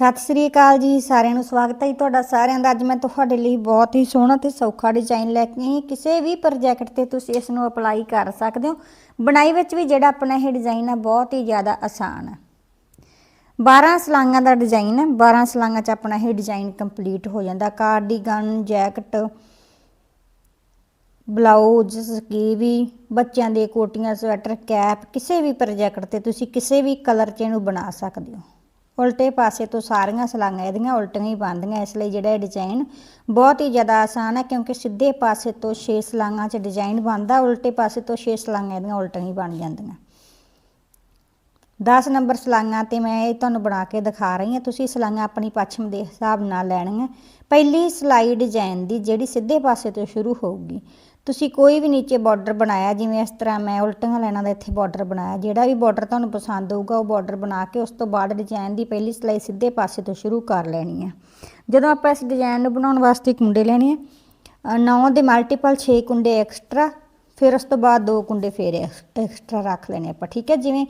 ਸਤਿ ਸ੍ਰੀ ਅਕਾਲ ਜੀ, ਸਾਰਿਆਂ ਨੂੰ ਸਵਾਗਤ ਹੈ ਜੀ ਤੁਹਾਡਾ ਸਾਰਿਆਂ ਦਾ। ਅੱਜ ਮੈਂ ਤੁਹਾਡੇ ਲਈ ਬਹੁਤ ਹੀ ਸੋਹਣਾ ਤੇ ਸੌਖਾ ਡਿਜ਼ਾਈਨ ਲੈ ਕੇ ਆਈ ਕਿਸੇ ਵੀ ਪ੍ਰੋਜੈਕਟ ਤੇ ਤੁਸੀਂ ਇਸ ਨੂੰ ਅਪਲਾਈ ਕਰ ਸਕਦੇ ਹੋ। ਬਣਾਈ ਵਿੱਚ ਵੀ ਜਿਹੜਾ ਆਪਣਾ ਇਹ ਡਿਜ਼ਾਈਨ ਆ, ਬਹੁਤ ਹੀ ਜ਼ਿਆਦਾ ਆਸਾਨ ਹੈ 12 ਸਲਾਂਗਾਂ ਦਾ ਡਿਜ਼ਾਈਨ ਹੈ 12 ਸਲਾਈਆਂ 'ਚ ਆਪਣਾ ਇਹ ਡਿਜ਼ਾਈਨ ਕੰਪਲੀਟ ਹੋ ਜਾਂਦਾ। ਕਾਰਡੀਗਨ ਜੈਕਟ ਬਲਾਊਜ਼ ਸਕੀਵੀ, ਬੱਚਿਆਂ ਦੇ ਕੋਟੀਆਂ ਸਵੈਟਰ ਕੈਪ ਕਿਸੇ ਵੀ ਪ੍ਰੋਜੈਕਟ ਤੇ ਤੁਸੀਂ ਕਿਸੇ ਵੀ ਕਲਰ 'ਚ ਇਹਨੂੰ ਬਣਾ ਸਕਦੇ ਹੋ। ਉਲਟੇ ਪਾਸੇ ਤੋਂ ਸਾਰੀਆਂ ਸਲਾਈਆਂ ਇਹਦੀਆਂ ਉਲਟੀਆਂ ਹੀ ਬਣਦੀਆਂ ਇਸ ਲਈ ਜਿਹੜਾ ਇਹ ਡਿਜ਼ਾਈਨ ਬਹੁਤ ਹੀ ਜ਼ਿਆਦਾ ਆਸਾਨ ਹੈ, ਕਿਉਂਕਿ ਸਿੱਧੇ ਪਾਸੇ ਤੋਂ 6 ਸਲਾਈਆਂ 'ਚ ਡਿਜ਼ਾਈਨ ਬਣਦਾ, ਉਲਟੇ ਪਾਸੇ ਤੋਂ 6 ਸਲਾਈਆਂ ਇਹਦੀਆਂ ਉਲਟੀਆਂ ਹੀ ਬਣ ਜਾਂਦੀਆਂ। 10 ਨੰਬਰ ਸਲਾਈਆਂ ਤੇ ਮੈਂ ਇਹ ਤੁਹਾਨੂੰ ਬਣਾ ਕੇ ਦਿਖਾ ਰਹੀ ਹਾਂ। ਤੁਸੀਂ ਸਲਾਈਆਂ ਆਪਣੀ ਪੱਛਮ ਦੇ ਹਿਸਾਬ ਨਾਲ ਲੈਣੀਆਂ। ਪਹਿਲੀ ਸਲਾਈ ਡਿਜ਼ਾਈਨ ਦੀ ਜਿਹੜੀ ਸਿੱਧੇ ਪਾਸੇ ਤੋਂ ਸ਼ੁਰੂ ਹੋਊਗੀ ਤੁਸੀਂ ਕੋਈ ਵੀ ਨੀਚੇ ਬਾਰਡਰ ਬਣਾਇਆ, ਜਿਵੇਂ ਇਸ ਤਰ੍ਹਾਂ ਮੈਂ ਉਲਟੀਆਂ ਲਾਈਨਾਂ ਦਾ ਇੱਥੇ ਬਾਰਡਰ ਬਣਾਇਆ, ਜਿਹੜਾ ਵੀ ਬਾਰਡਰ ਤੁਹਾਨੂੰ ਪਸੰਦ ਹੋਊਗਾ, ਉਹ ਬਾਰਡਰ ਬਣਾ ਕੇ ਉਸ ਤੋਂ ਬਾਅਦ ਡਿਜ਼ਾਈਨ ਦੀ ਪਹਿਲੀ ਸਿਲਾਈ ਸਿੱਧੇ ਪਾਸੇ ਤੋਂ ਸ਼ੁਰੂ ਕਰ ਲੈਣੀ ਹੈ ਜਦੋਂ ਆਪਾਂ ਇਸ ਡਿਜ਼ਾਈਨ ਨੂੰ ਬਣਾਉਣ ਵਾਸਤੇ ਕੁੰਡੇ ਲੈਣੇ ਆ 9 ਦੇ ਮਲਟੀਪਲ 6 ਕੁੰਡੇ ਐਕਸਟਰਾ ਫਿਰ ਉਸ ਤੋਂ ਬਾਅਦ ਦੋ ਕੁੰਡੇ ਫੇਰ ਐਕਸਟਰਾ ਰੱਖ ਲੈਣੇ ਆਪਾਂ, ਠੀਕ ਹੈ? ਜਿਵੇਂ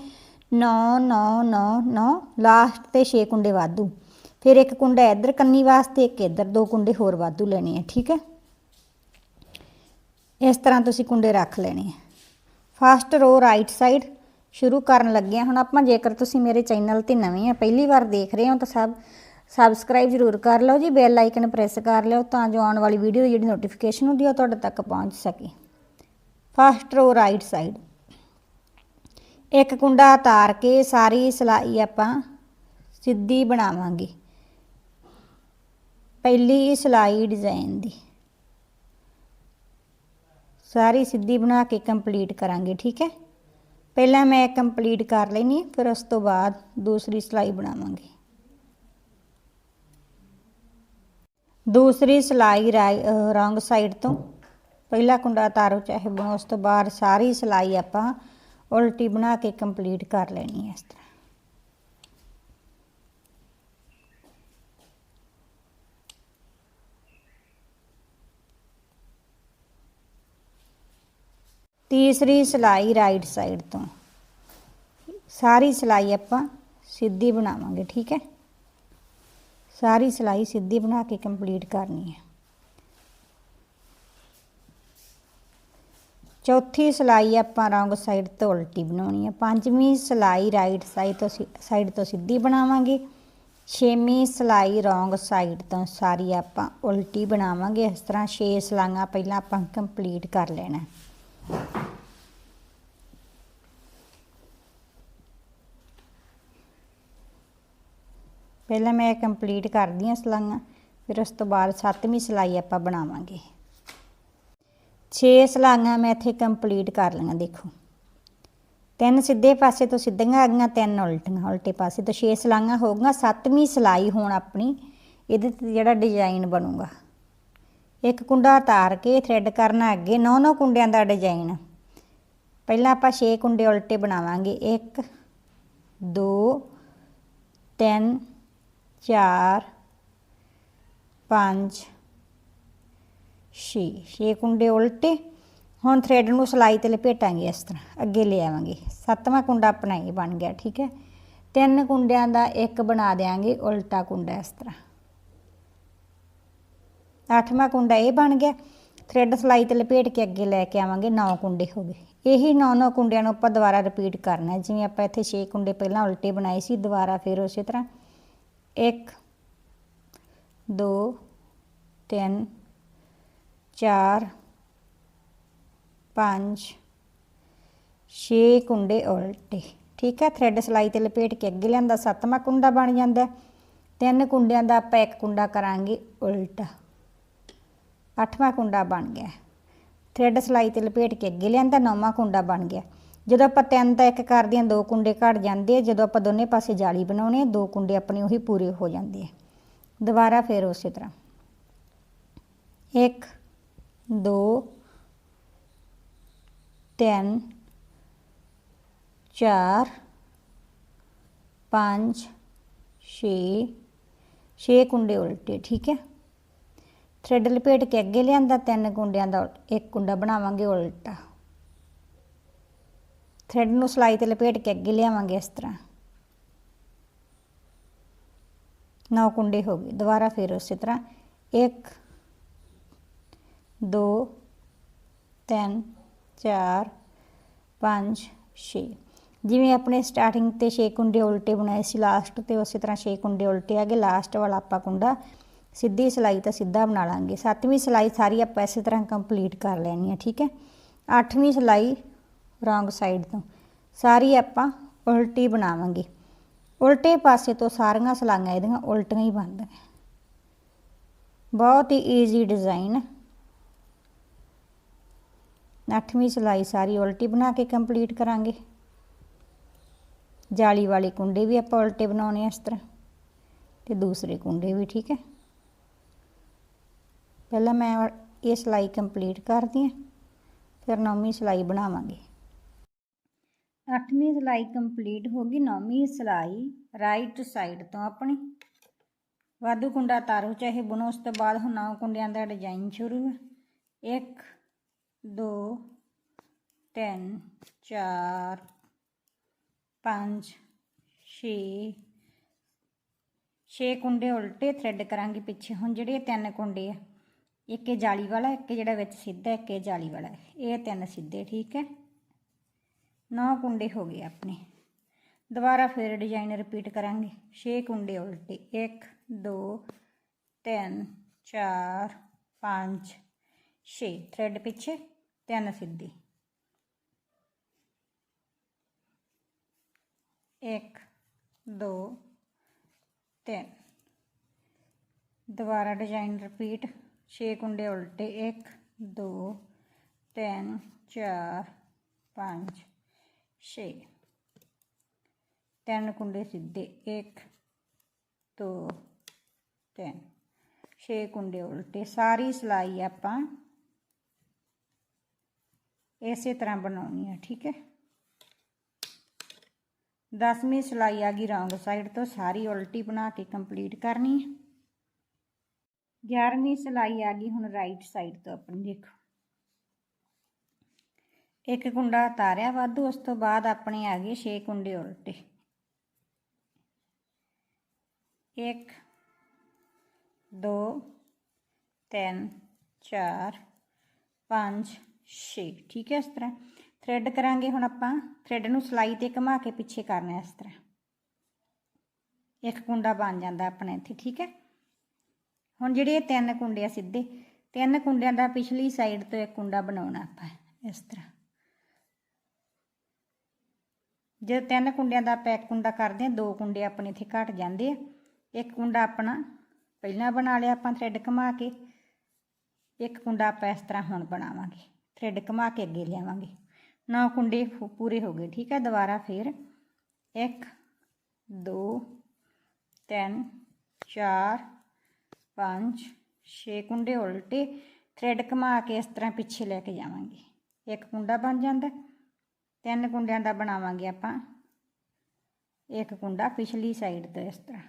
9 9 9 9 ਲਾਸਟ ਤੇ 6 ਕੁੰਡੇ ਵਾਧੂ, ਫਿਰ ਇੱਕ ਕੁੰਡਾ ਇੱਧਰ ਕੰਨੀ ਵਾਸਤੇ, ਇੱਕ ਇੱਧਰ ਦੋ ਕੁੰਡੇ ਹੋਰ ਵਾਧੂ ਲੈਣੇ ਆ, ਠੀਕ ਹੈ? ਇਸ ਤਰ੍ਹਾਂ ਤੁਸੀਂ ਕੁੰਡੇ ਰੱਖ ਲੈਣੇ ਆ। ਫਸਟ ਰੋ ਰਾਈਟ ਸਾਈਡ ਸ਼ੁਰੂ ਕਰਨ ਲੱਗੇ ਹਾਂ। ਹੁਣ ਆਪਾਂ ਜੇਕਰ ਤੁਸੀਂ ਮੇਰੇ ਚੈਨਲ ਤੇ ਨਵੇਂ ਆ, ਪਹਿਲੀ ਵਾਰ ਦੇਖ ਰਹੇ ਹੋ ਤਾਂ ਸਭ ਸਬਸਕ੍ਰਾਈਬ ਜ਼ਰੂਰ ਕਰ ਲਓ ਜੀ ਬੈਲ ਆਈਕਨ ਪ੍ਰੈਸ ਕਰ ਲਿਓ ਤਾਂ ਜੋ ਆਉਣ ਵਾਲੀ ਵੀਡੀਓ ਦੀ ਜਿਹੜੀ ਨੋਟੀਫਿਕੇਸ਼ਨ ਹੁੰਦੀ ਆ ਉਹ ਤੁਹਾਡੇ ਤੱਕ ਪਹੁੰਚ ਸਕੇ। ਫਸਟ ਰੋ ਰਾਈਟ ਸਾਈਡ ਇੱਕ ਕੁੰਡਾ ਉਤਾਰ ਕੇ ਸਾਰੀ ਸਲਾਈ ਆਪਾਂ ਸਿੱਧੀ ਬਣਾਵਾਂਗੇ। ਪਹਿਲੀ ਸਲਾਈ ਡਿਜ਼ਾਈਨ ਦੀ। ਸਾਰੀ ਸਿੱਧੀ ਬਣਾ ਕੇ ਕੰਪਲੀਟ ਕਰਾਂਗੇ, ਠੀਕ ਹੈ? ਪਹਿਲਾਂ ਮੈਂ ਕੰਪਲੀਟ ਕਰ ਲੈਣੀ ਫਿਰ ਉਸ ਤੋਂ ਬਾਅਦ ਦੂਸਰੀ ਸਲਾਈ ਬਣਾਵਾਂਗੇ। ਦੂਸਰੀ ਸਲਾਈ ਰੌਂਗ ਸਾਈਡ ਤੋਂ, ਪਹਿਲਾ ਕੁੰਡਾ ਤਾਰੋ ਚਾਹੇ ਬਣੋ ਉਸ ਤੋਂ ਬਾਅਦ ਸਾਰੀ ਸਲਾਈ ਆਪਾਂ ਉਲਟੀ ਬਣਾ ਕੇ ਕੰਪਲੀਟ ਕਰ ਲੈਣੀ ਹੈ ਇਸ ਤਰ੍ਹਾਂ। ਤੀਸਰੀ ਸਲਾਈ ਰਾਈਟ ਸਾਈਡ ਤੋਂ। ਸਾਰੀ ਸਲਾਈ ਆਪਾਂ ਸਿੱਧੀ ਬਣਾਵਾਂਗੇ, ਠੀਕ ਹੈ? ਸਾਰੀ ਸਲਾਈ ਸਿੱਧੀ ਬਣਾ ਕੇ ਕੰਪਲੀਟ ਕਰਨੀ ਹੈ। ਚੌਥੀ ਸਲਾਈ ਆਪਾਂ ਰੌਂਗ ਸਾਈਡ ਤੋਂ ਉਲਟੀ ਬਣਾਉਣੀ ਹੈ। ਪੰਜਵੀਂ ਸਲਾਈ ਰਾਈਟ ਸਾਈਡ ਤੋਂ ਸਾਈਡ ਤੋਂ ਸਿੱਧੀ ਬਣਾਵਾਂਗੇ। ਛੇਵੀਂ ਸਲਾਈ ਰੌਂਗ ਸਾਈਡ ਤੋਂ ਸਾਰੀ ਆਪਾਂ ਉਲਟੀ ਬਣਾਵਾਂਗੇ। ਇਸ ਤਰ੍ਹਾਂ 6 ਸਲਾਈਆਂ ਪਹਿਲਾਂ ਆਪਾਂ ਕੰਪਲੀਟ ਕਰ ਲੈਣਾ ਪਹਿਲਾਂ ਮੈਂ ਕੰਪਲੀਟ ਕਰਦੀ ਹਾਂ ਸਲਾਈਆਂ, ਫਿਰ ਉਸ ਤੋਂ ਬਾਅਦ ਸੱਤਵੀਂ ਸਲਾਈ ਆਪਾਂ ਬਣਾਵਾਂਗੇ। 6 ਸਲਾਈਆਂ ਮੈਂ ਇੱਥੇ ਕੰਪਲੀਟ ਕਰ ਲਈਆਂ, ਦੇਖੋ। ਤਿੰਨ ਸਿੱਧੇ ਪਾਸੇ ਤੋਂ ਸਿੱਧੀਆਂ ਆ ਗਈਆਂ, ਤਿੰਨ ਉਲਟੀਆਂ। ਉਲਟੇ ਪਾਸੇ ਤੋਂ 6 ਸਲਾਈਆਂ ਹੋ ਗਈਆਂ, ਸੱਤਵੀਂ ਸਲਾਈ ਹੁਣ ਆਪਣੀ ਇਹਦੇ ਤੇ ਜਿਹੜਾ ਡਿਜ਼ਾਈਨ ਬਣੂਗਾ। ਇੱਕ ਕੁੰਡਾ ਉਤਾਰ ਕੇ ਥ੍ਰੈਡ ਕਰਨਾ ਅੱਗੇ ਨੌ ਨੌ ਕੁੰਡਿਆਂ ਦਾ ਡਿਜ਼ਾਈਨ ਪਹਿਲਾਂ ਆਪਾਂ 6 ਕੁੰਡੇ ਉਲਟੇ ਬਣਾਵਾਂਗੇ। 1 2 3 4 5 6 6 ਕੁੰਡੇ ਉਲਟੇ। ਹੁਣ ਥ੍ਰੈਡ ਨੂੰ ਸਲਾਈ ਤੇ ਲਪੇਟਾਂਗੇ ਇਸ ਤਰ੍ਹਾਂ। ਅੱਗੇ ਲੈ ਆਵਾਂਗੇ। ਸੱਤਵਾਂ ਕੁੰਡਾ ਆਪਣਾ ਇਹ ਬਣ ਗਿਆ, ਠੀਕ ਹੈ? ਤਿੰਨ ਕੁੰਡਿਆਂ ਦਾ ਇੱਕ ਬਣਾ ਦੇਾਂਗੇ ਉਲਟਾ ਕੁੰਡਾ ਇਸ ਤਰ੍ਹਾਂ। ਅੱਠਵਾਂ ਕੁੰਡਾ ਇਹ ਬਣ ਗਿਆ। ਥ੍ਰੈਡ ਸਲਾਈ ਤੇ ਲਪੇਟ ਕੇ ਅੱਗੇ ਲੈ ਕੇ ਆਵਾਂਗੇ 9 ਕੁੰਡੇ ਹੋ ਗਏ। ਇਹੀ 9-9 ਕੁੰਡਿਆਂ ਨੂੰ ਆਪਾਂ ਦੁਬਾਰਾ ਰਿਪੀਟ ਕਰਨਾ ਜਿਵੇਂ ਆਪਾਂ ਇੱਥੇ 6 ਕੁੰਡੇ ਪਹਿਲਾਂ ਉਲਟੇ ਬਣਾਏ ਸੀ, ਦੁਬਾਰਾ ਫਿਰ ਉਸੇ ਤਰ੍ਹਾਂ 1 2 3 4 5 6 ਕੁੰਡੇ ਉਲਟੇ। ਠੀਕ ਹੈ ਥ੍ਰੈਡ ਸਲਾਈ ਤੇ ਲਪੇਟ ਕੇ ਅੱਗੇ ਲਿਆਂਦਾ, ਸੱਤਵਾਂ ਕੁੰਡਾ ਬਣ ਜਾਂਦਾ। ਤਿੰਨ ਕੁੰਡਿਆਂ ਦਾ ਆਪਾਂ ਇੱਕ ਕੁੰਡਾ ਕਰਾਂਗੇ ਉਲਟਾ। ਅੱਠਵਾਂ ਕੁੰਡਾ ਬਣ ਗਿਆ। ਥ੍ਰੈਡ ਸਲਾਈ ਤੇ ਲਪੇਟ ਕੇ ਅੱਗੇ ਲਿਆਂਦਾ, ਨੌਵਾਂ ਕੁੰਡਾ ਬਣ ਗਿਆ। ਜਦੋਂ ਆਪਾਂ ਤਿੰਨ ਦਾ ਇੱਕ ਕਰਦੇ ਹਾਂ ਦੋ ਕੁੰਡੇ ਘਟ ਜਾਂਦੇ ਆ। ਜਦੋਂ ਆਪਾਂ ਦੋਨੇ ਪਾਸੇ ਜਾਲੀ ਬਣਾਉਣੇ ਆ, ਦੋ ਕੁੰਡੇ ਆਪਣੇ ਉਹੀ ਪੂਰੇ ਹੋ ਜਾਂਦੇ ਆ। ਦੁਬਾਰਾ ਫਿਰ ਉਸੇ ਤਰ੍ਹਾਂ। 1 2 3 4 5 6 6 ਕੁੰਡੇ ਉਲਟੇ, ਠੀਕ ਹੈ? ਥ੍ਰੈਡ ਲਪੇਟ ਕੇ ਅੱਗੇ ਲਿਆਂਦਾ, ਤਿੰਨ ਕੁੰਡਿਆਂ ਦਾ ਇੱਕ ਕੁੰਡਾ ਬਣਾਵਾਂਗੇ ਉਲਟਾ। ਥ੍ਰੈਡ ਨੂੰ ਸਲਾਈ ਤੇ ਲਪੇਟ ਕੇ ਅੱਗੇ ਲਿਆਵਾਂਗੇ ਇਸ ਤਰ੍ਹਾਂ। ਨੌ ਕੁੰਡੇ ਹੋ ਗਏ। ਦੁਬਾਰਾ ਫਿਰ ਉਸੇ ਤਰ੍ਹਾਂ। 1 2 3 4 5 6 ਜਿਵੇਂ ਆਪਣੇ ਸਟਾਰਟਿੰਗ ਤੇ 6 ਕੁੰਡੇ ਉਲਟੇ ਬਣਾਏ ਸੀ ਲਾਸਟ ਤੇ ਉਸੇ ਤਰ੍ਹਾਂ 6 ਕੁੰਡੇ ਉਲਟੇ ਆ ਗਏ। ਲਾਸਟ ਵਾਲਾ ਆਪਾਂ ਕੁੰਡਾ ਸਿੱਧੀ ਸਲਾਈ ਤਾਂ ਸਿੱਧਾ ਬਣਾ ਲਾਂਗੇ। ਸੱਤਵੀਂ ਸਲਾਈ ਸਾਰੀ ਆਪਾਂ ਇਸੇ ਤਰ੍ਹਾਂ ਕੰਪਲੀਟ ਕਰ ਲੈਣੀ ਹੈ ਠੀਕ ਹੈ? ਅੱਠਵੀਂ ਸਲਾਈ ਰੋਂਗ ਸਾਈਡ ਤੋਂ। ਸਾਰੀ ਆਪਾਂ ਉਲਟੀ ਬਣਾਵਾਂਗੇ। ਉਲਟੇ ਪਾਸੇ ਤੋਂ ਸਾਰੀਆਂ ਸਲਾਈਆਂ ਇਹਦੀਆਂ ਉਲਟੀਆਂ ਹੀ ਬਣਦੀਆਂ। ਬਹੁਤ ਹੀ ਈਜ਼ੀ ਡਿਜ਼ਾਈਨ ਅੱਠਵੀਂ ਸਲਾਈ ਸਾਰੀ ਉਲਟੀ ਬਣਾ ਕੇ ਕੰਪਲੀਟ ਕਰਾਂਗੇ। ਜਾਲੀ ਵਾਲੇ ਕੁੰਡੇ ਵੀ ਆਪਾਂ ਉਲਟੇ ਬਣਾਉਣੇ ਆ ਇਸ ਤਰ੍ਹਾਂ। ਤੇ ਦੂਸਰੇ ਕੁੰਡੇ ਵੀ ਠੀਕ ਹੈ। ਪਹਿਲਾਂ ਮੈਂ ਇਹ ਸਲਾਈ ਕੰਪਲੀਟ ਕਰਦੀ ਹਾਂ। ਫਿਰ ਨੌਵੀਂ ਸਲਾਈ ਬਣਾਵਾਂਗੇ। ਅੱਠਵੀਂ ਸਲਾਈ ਕੰਪਲੀਟ ਹੋ ਗਈ, ਨੌਵੀਂ ਸਲਾਈ ਰਾਈਟ ਸਾਈਡ ਤੋਂ ਆਪਣੀ। ਵਾਧੂ ਕੁੰਡਾ ਤਾਰੋ ਚਾਹੇ ਬੁਣੋ, ਉਸ ਤੋਂ ਬਾਅਦ ਹੁਣ ਨੌ ਕੁੰਡਿਆਂ ਦਾ ਡਿਜ਼ਾਈਨ ਸ਼ੁਰੂ ਹੈ। 1 2 3 4 5 6 6 ਕੁੰਡੇ ਉਲਟੇ ਥ੍ਰੈਡ ਕਰਾਂਗੇ ਪਿੱਛੇ। ਹੁਣ ਜਿਹੜੇ ਤਿੰਨ ਕੁੰਡੇ ਆ, ਇੱਕ ਇਹ ਜਾਲੀ ਵਾਲਾ, ਇੱਕ ਜਿਹੜਾ ਵਿੱਚ ਸਿੱਧਾ, ਇੱਕ ਇਹ ਜਾਲੀ ਵਾਲਾ। ਇਹ ਤਿੰਨ ਸਿੱਧੇ, ਠੀਕ ਹੈ? ਨੌ ਕੁੰਡੇ ਹੋ ਗਏ ਆਪਣੇ ਦੁਬਾਰਾ ਫਿਰ ਡਿਜ਼ਾਈਨ ਰਿਪੀਟ ਕਰਾਂਗੇ 6 ਕੁੰਡੇ ਉਲਟੇ 1 2 3 4 5 6 ਥ੍ਰੈਡ ਪਿੱਛੇ ਤਿੰਨ ਸਿੱਧੇ 1 2 3 ਦੁਬਾਰਾ ਡਿਜ਼ਾਈਨ ਰਿਪੀਟ 6 ਕੁੰਡੇ ਉਲਟੇ 1 2 3 4 5 6 ਤਿੰਨ ਕੁੰਡੇ ਸਿੱਧੇ 1 2 3 6 ਕੁੰਡੇ ਉਲਟੇ ਸਾਰੀ ਸਲਾਈ ਆਪਾਂ ਇਸੇ ਤਰ੍ਹਾਂ ਬਣਾਉਣੀ ਹੈ ਠੀਕ ਹੈ ਦਸਵੀਂ ਸਲਾਈ ਆ ਗਈ ਰੌਂਗ ਸਾਈਡ ਤੋਂ ਸਾਰੀ ਉਲਟੀ ਬਣਾ ਕੇ ਕੰਪਲੀਟ ਕਰਨੀ ਹੈ 11ਵੀਂ ਸਲਾਈ ਆ ਗਈ ਹੁਣ ਰਾਈਟ ਸਾਈਡ ਤੋਂ ਆਪਣੀ ਦੇਖੋ ਇੱਕ ਕੁੰਡਾ ਉਤਾਰਿਆ ਵਾਧੂ, ਉਸ ਤੋਂ ਬਾਅਦ ਆਪਣੇ ਆ ਗਏ 6 ਕੁੰਡੇ ਉਲਟੇ। 1 2 3 4 5 6 ਠੀਕ ਹੈ ਇਸ ਤਰ੍ਹਾਂ। ਥ੍ਰੈਡ ਕਰਾਂਗੇ ਹੁਣ ਆਪਾਂ। ਥ੍ਰੈਡ ਨੂੰ ਸਲਾਈ ਤੇ ਘੁਮਾ ਕੇ ਪਿੱਛੇ ਕਰਨਾ ਇਸ ਤਰ੍ਹਾਂ। ਇੱਕ ਕੁੰਡਾ ਬਣ ਜਾਂਦਾ ਆਪਣੇ ਇੱਥੇ, ਠੀਕ ਹੈ। ਹੁਣ ਜਿਹੜੇ ਇਹ ਤਿੰਨ ਕੁੰਡੇ ਆ ਸਿੱਧੇ, ਤਿੰਨ ਕੁੰਡਿਆਂ ਦਾ ਪਿਛਲੀ ਸਾਈਡ ਤੋਂ ਇੱਕ ਕੁੰਡਾ ਬਣਾਉਣਾ ਆਪਾਂ ਇਸ ਤਰ੍ਹਾਂ। ਜੇ ਤਿੰਨ ਕੁੰਡਿਆਂ ਦਾ ਆਪਾਂ ਇੱਕ ਕੁੰਡਾ ਕਰਦੇ ਹਾਂ, ਦੋ ਕੁੰਡੇ ਆਪਣੇ ਇੱਥੇ ਘਟ ਜਾਂਦੇ ਆ। ਇੱਕ ਕੁੰਡਾ ਆਪਣਾ ਪਹਿਲਾਂ ਬਣਾ ਲਿਆ ਆਪਾਂ ਥ੍ਰੈਡ ਘੁਮਾ ਕੇ, ਇੱਕ ਕੁੰਡਾ ਆਪਾਂ ਇਸ ਤਰ੍ਹਾਂ ਹੁਣ ਬਣਾਵਾਂਗੇ ਥ੍ਰੈਡ ਘੁਮਾ ਕੇ ਅੱਗੇ ਲਿਆਵਾਂਗੇ। ਨੌ ਕੁੰਡੇ ਪੂਰੇ ਹੋ ਗਏ, ਠੀਕ ਹੈ ਦੁਬਾਰਾ ਫਿਰ 1 2 3 4 5 6 ਕੁੰਡੇ ਉਲਟੇ ਥ੍ਰੈਡ ਘੁਮਾ ਕੇ ਇਸ ਤਰ੍ਹਾਂ ਪਿੱਛੇ ਲੈ ਕੇ ਜਾਵਾਂਗੇ। ਇੱਕ ਕੁੰਡਾ ਬਣ ਜਾਂਦਾ। ਤਿੰਨ ਕੁੰਡਿਆਂ ਦਾ ਬਣਾਵਾਂਗੇ ਆਪਾਂ। ਇੱਕ ਕੁੰਡਾ ਪਿਛਲੀ ਸਾਈਡ ਤੋਂ ਇਸ ਤਰ੍ਹਾਂ।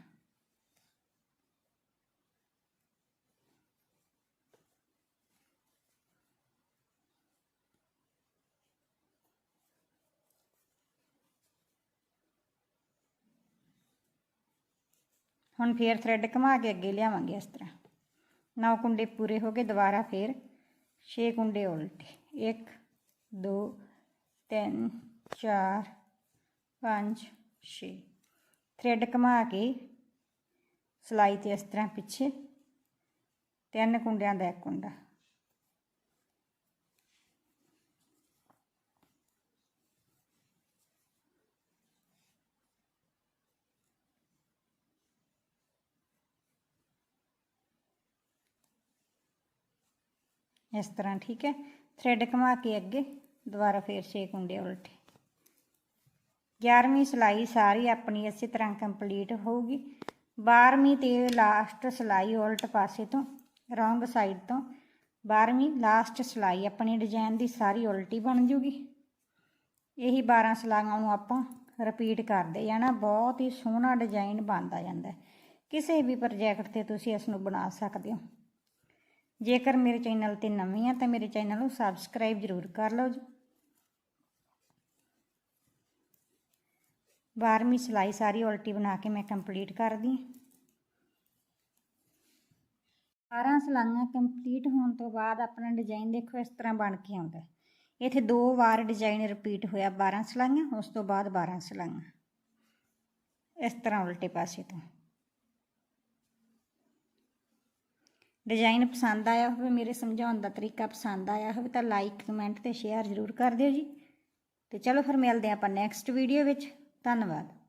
ਹੁਣ ਫੇਰ ਥ੍ਰੈਡ ਘੁਮਾ ਕੇ ਅੱਗੇ ਲਿਆਵਾਂਗੇ ਇਸ ਤਰ੍ਹਾਂ। ਨੌ ਕੁੰਡੇ ਪੂਰੇ ਹੋ ਗਏ, ਦੁਬਾਰਾ ਫੇਰ 6 ਕੁੰਡੇ ਉਲਟੇ। 1 2 3 4 5 6 ਥ੍ਰੈਡ ਘੁਮਾ ਕੇ ਸਲਾਈ ਤੇ ਇਸ ਤਰ੍ਹਾਂ ਪਿੱਛੇ। ਤਿੰਨ ਕੁੰਡਿਆਂ ਦਾ ਇੱਕ ਕੁੰਡਾ। ਇਸ ਤਰ੍ਹਾਂ, ਠੀਕ ਹੈ? ਥ੍ਰੈਡ ਘੁਮਾ ਕੇ ਅੱਗੇ। ਦੁਬਾਰਾ ਫੇਰ 6 ਕੁੰਡੇ ਉਲਟੇ। 11ਵੀਂ ਸਲਾਈ ਸਾਰੀ ਆਪਣੀ ਇਸੇ ਤਰ੍ਹਾਂ ਕੰਪਲੀਟ ਹੋਊਗੀ। 12ਵੀਂ ਤੇ ਲਾਸਟ ਸਲਾਈ ਉਲਟ ਪਾਸੇ ਤੋਂ ਰੌਂਗ ਸਾਈਡ ਤੋਂ। 12ਵੀਂ ਲਾਸਟ ਸਲਾਈ ਆਪਣੀ ਡਿਜ਼ਾਈਨ ਦੀ ਸਾਰੀ ਉਲਟੀ ਬਣ ਜੂਗੀ। ਇਹੀ 12 ਸਲਾਈਆਂ ਨੂੰ ਆਪਾਂ ਰਿਪੀਟ ਕਰਦੇ ਜਾਣਾ। ਬਹੁਤ ਹੀ ਸੋਹਣਾ ਡਿਜ਼ਾਈਨ ਬਣਦਾ ਜਾਂਦਾ। ਕਿਸੇ ਵੀ ਪ੍ਰੋਜੈਕਟ ਤੇ ਤੁਸੀਂ ਇਸ ਨੂੰ ਬਣਾ ਸਕਦੇ ਹੋ। ਜੇਕਰ ਮੇਰੇ ਚੈਨਲ ਤੇ ਨਵੇਂ ਆ ਤਾਂ ਮੇਰੇ ਚੈਨਲ ਨੂੰ ਸਬਸਕ੍ਰਾਈਬ ਜ਼ਰੂਰ ਕਰ ਲਓ ਜੀ। 12ਵੀਂ ਸਿਲਾਈ ਸਾਰੀ ਉਲਟੀ ਬਣਾ ਕੇ ਮੈਂ ਕੰਪਲੀਟ ਕਰਦੀ ਹਾਂ। 12 ਸਿਲਾਈਆਂ ਕੰਪਲੀਟ ਹੋਣ ਤੋਂ ਬਾਅਦ ਆਪਣਾ ਡਿਜ਼ਾਈਨ ਦੇਖੋ ਇਸ ਤਰ੍ਹਾਂ ਬਣ ਕੇ ਆਉਂਦਾ ਇੱਥੇ ਦੋ ਵਾਰ ਡਿਜ਼ਾਈਨ ਰਿਪੀਟ ਹੋਇਆ 12 ਸਿਲਾਈਆਂ, ਉਸ ਤੋਂ ਬਾਅਦ 12 ਸਿਲਾਈਆਂ। ਇਸ ਤਰ੍ਹਾਂ ਉਲਟੇ ਪਾਸੇ ਤੋਂ। ਡਿਜ਼ਾਈਨ ਪਸੰਦ ਆਇਆ ਹੋਵੇ, ਮੇਰੇ ਸਮਝਾਉਣ ਦਾ ਤਰੀਕਾ ਪਸੰਦ ਆਇਆ ਹੋਵੇ ਤਾਂ ਲਾਈਕ ਕਮੈਂਟ ਤੇ ਸ਼ੇਅਰ ਜ਼ਰੂਰ ਕਰ ਦਿਓ ਜੀ। ਤੇ ਚਲੋ ਫਿਰ ਮਿਲਦੇ ਹਾਂ ਆਪਾਂ ਨੈਕਸਟ ਵੀਡੀਓ ਵਿੱਚ। ਧੰਨਵਾਦ।